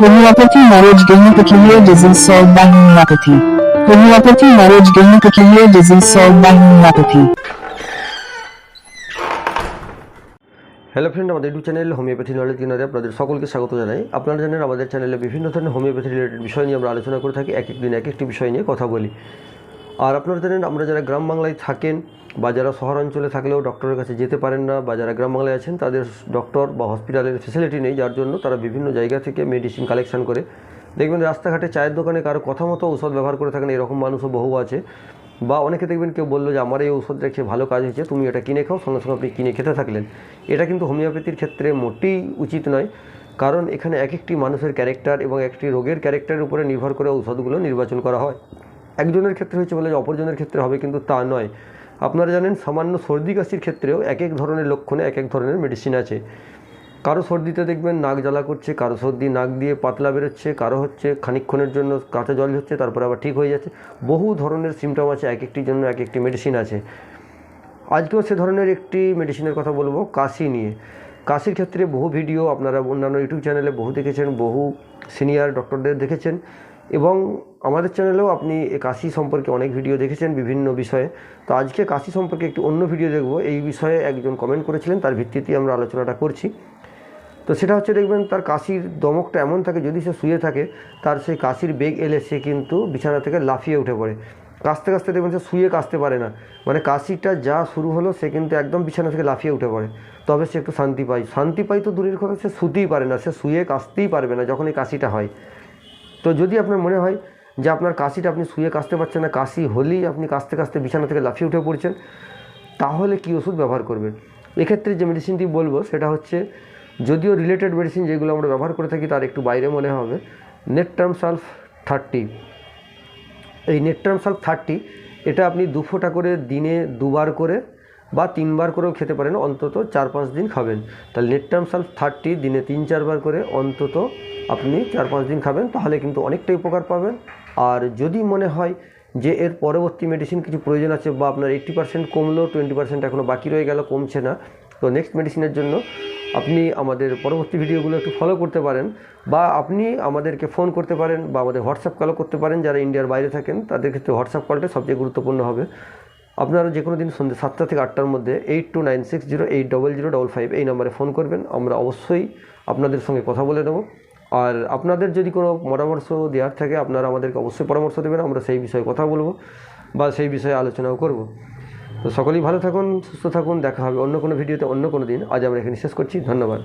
Homeopathy marriage gynecophilia disease solved by homeopathy. Homeopathy marriage gynecophilia disease solved by homeopathy. Hello friend আমাদের YouTube channel homeopathy knowledge কিনারে আপনাদের সকলকে স্বাগত জানাই আপনারা জানেন, আমাদের চ্যানেলে বিভিন্ন ধরনের হোমিওপ্যাথি রিলেটেড বিষয় নিয়ে আমরা আলোচনা করে থাকি, এক এক দিন এক একটি বিষয় নিয়ে কথা বলি আর আপনারা জানেন, আমরা যারা গ্রাম বাংলায় থাকেন বা যারা শহরাঞ্চলে থাকলেও ডক্টরের কাছে যেতে পারেন না বা যারা গ্রাম বাংলায় আছেন, তাদের ডক্টর বা হসপিটালের ফেসিলিটি নেই। যার জন্য তারা বিভিন্ন জায়গা থেকে মেডিসিন কালেকশান করে। দেখবেন রাস্তাঘাটে চায়ের দোকানে কারও কথা মতো ঔষধ ব্যবহার করে থাকেন, এরকম মানুষও বহু আছে। বা অনেকে দেখবেন কেউ বলল যে, আমার এই ওষুধটা খেয়ে ভালো কাজ হয়েছে, তুমি এটা কিনে খাও, সঙ্গে সঙ্গে আপনি কিনে খেতে থাকলেন। এটা কিন্তু হোমিওপ্যাথির ক্ষেত্রে মোটেই উচিত নয়। কারণ এখানে এক একটি মানুষের ক্যারেক্টার এবং একটি রোগের ক্যারেক্টারের উপরে নির্ভর করে ঔষধগুলো নির্বাচন করা হয়। একজনের ক্ষেত্রে হয়েছে বলে অপরজনের ক্ষেত্রে হবে, কিন্তু তা নয়। আপনারা জানেন, সামান্য সর্দি কাশির ক্ষেত্রেও এক এক ধরনের লক্ষণে এক এক ধরনের মেডিসিন আছে। কারও সর্দিতে দেখবেন নাক জ্বালা করছে, কারও সর্দি নাক দিয়ে পাতলা বেরোচ্ছে, কারও হচ্ছে খানিকক্ষণের জন্য কাঁচা জল হচ্ছে, তারপরে আবার ঠিক হয়ে যাচ্ছে। বহু ধরনের সিমটম আছে এক একটির জন্য এক একটি মেডিসিন আছে। আজকেও সে ধরনের একটি মেডিসিনের কথা বলব, কাশি নিয়ে। কাশির ক্ষেত্রে বহু ভিডিও আপনারা অন্যান্য ইউটিউব চ্যানেলে বহু দেখেছেন, বহু সিনিয়র ডক্টরদের দেখেছেন। এবং আমাদের চ্যানেলেও আপনি কাশি সম্পর্কে অনেক ভিডিও দেখেছেন বিভিন্ন বিষয়ে। তো আজকে কাশি সম্পর্কে একটি অন্য ভিডিও দেখব। এই বিষয়ে একজন কমেন্ট করেছিলেন, তার ভিত্তিতে আমরা আলোচনাটা করছি। তো সেটা হচ্ছে দেখবেন, তার কাশির দমকটা এমন থাকে, যদি সে শুয়ে থাকে, তার সেই কাশির বেগ এলে সে কিন্তু বিছানা থেকে লাফিয়ে উঠে পড়ে। কাশতে কাশতে দেখবেন, সে শুয়ে কাশতে পারে না। মানে কাশিটা যা শুরু হলো, সে কিন্তু একদম বিছানা থেকে লাফিয়ে উঠে পড়ে। তবে সে একটু শান্তি পায়। শান্তি পাই তো দূরের কথা, সে শুতেই পারে না। সে শুয়ে কাশতেই পারবে না যখন এই কাশিটা হয়। তো যদি আপনার মনে হয় যে আপনার কাশিটা আপনি শুয়ে কাশতে পারছেন না, কাশি হলেই আপনি কাশতে কাশতে বিছানা থেকে লাফিয়ে উঠে পড়ছেন, তাহলে কী ওষুধ ব্যবহার করবেন? এক্ষেত্রে যে মেডিসিনটি বলব সেটা হচ্ছে, যদিও রিলেটেড মেডিসিন যেগুলো আমরা ব্যবহার করে থাকি তার একটু বাইরে মনে হবে নেটটার্ম সালফ থার্টি এই নেটটার্ম সালফ থার্টি এটা আপনি দু ফোঁটা করে দিনে দুবার করে বা তিনবার করেও খেতে পারেন, অন্তত চার পাঁচ দিন খাবেন। তাহলে নেটটার্ম সালফ থার্টি দিনে তিন চারবার করে অন্তত আপনি চার পাঁচ দিন খাবেন, তাহলে কিন্তু অনেকটাই উপকার পাবেন। আর যদি মনে হয় যে এর পরবর্তী মেডিসিন কিছু প্রয়োজন আছে বা আপনার এইট্টি পার্সেন্ট কমলো টোয়েন্টি পার্সেন্ট এখনও বাকি রয়ে গেল, কমছে না, তো নেক্সট মেডিসিনের জন্য আপনি আমাদের পরবর্তী ভিডিওগুলো একটু ফলো করতে পারেন বা আপনি আমাদেরকে ফোন করতে পারেন বা আমাদের হোয়াটসঅ্যাপ কলও করতে পারেন যারা ইন্ডিয়ার বাইরে থাকেন, তাদের ক্ষেত্রে হোয়াটসঅ্যাপ কলটা সবচেয়ে গুরুত্বপূর্ণ হবে। আপনারা যে কোনো দিন সন্ধ্যে সাতটা থেকে আটটার মধ্যে eight two nine six zero eight double zero double five এই নম্বরে ফোন করবেন। আমরা অবশ্যই আপনাদের সঙ্গে কথা বলে নেব আর আপনাদের যদি কোনো পরামর্শ দেওয়ার থাকে, আপনারা আমাদেরকে অবশ্যই পরামর্শ দেবেন। আমরা সেই বিষয়ে কথা বলব বা সেই বিষয়ে আলোচনাও করব। তো সকলেই ভালো থাকুন, সুস্থ থাকুন। দেখা হবে অন্য কোনো ভিডিওতে অন্য কোনো দিন। আজ আমরা এখানে শেষ করছি। ধন্যবাদ।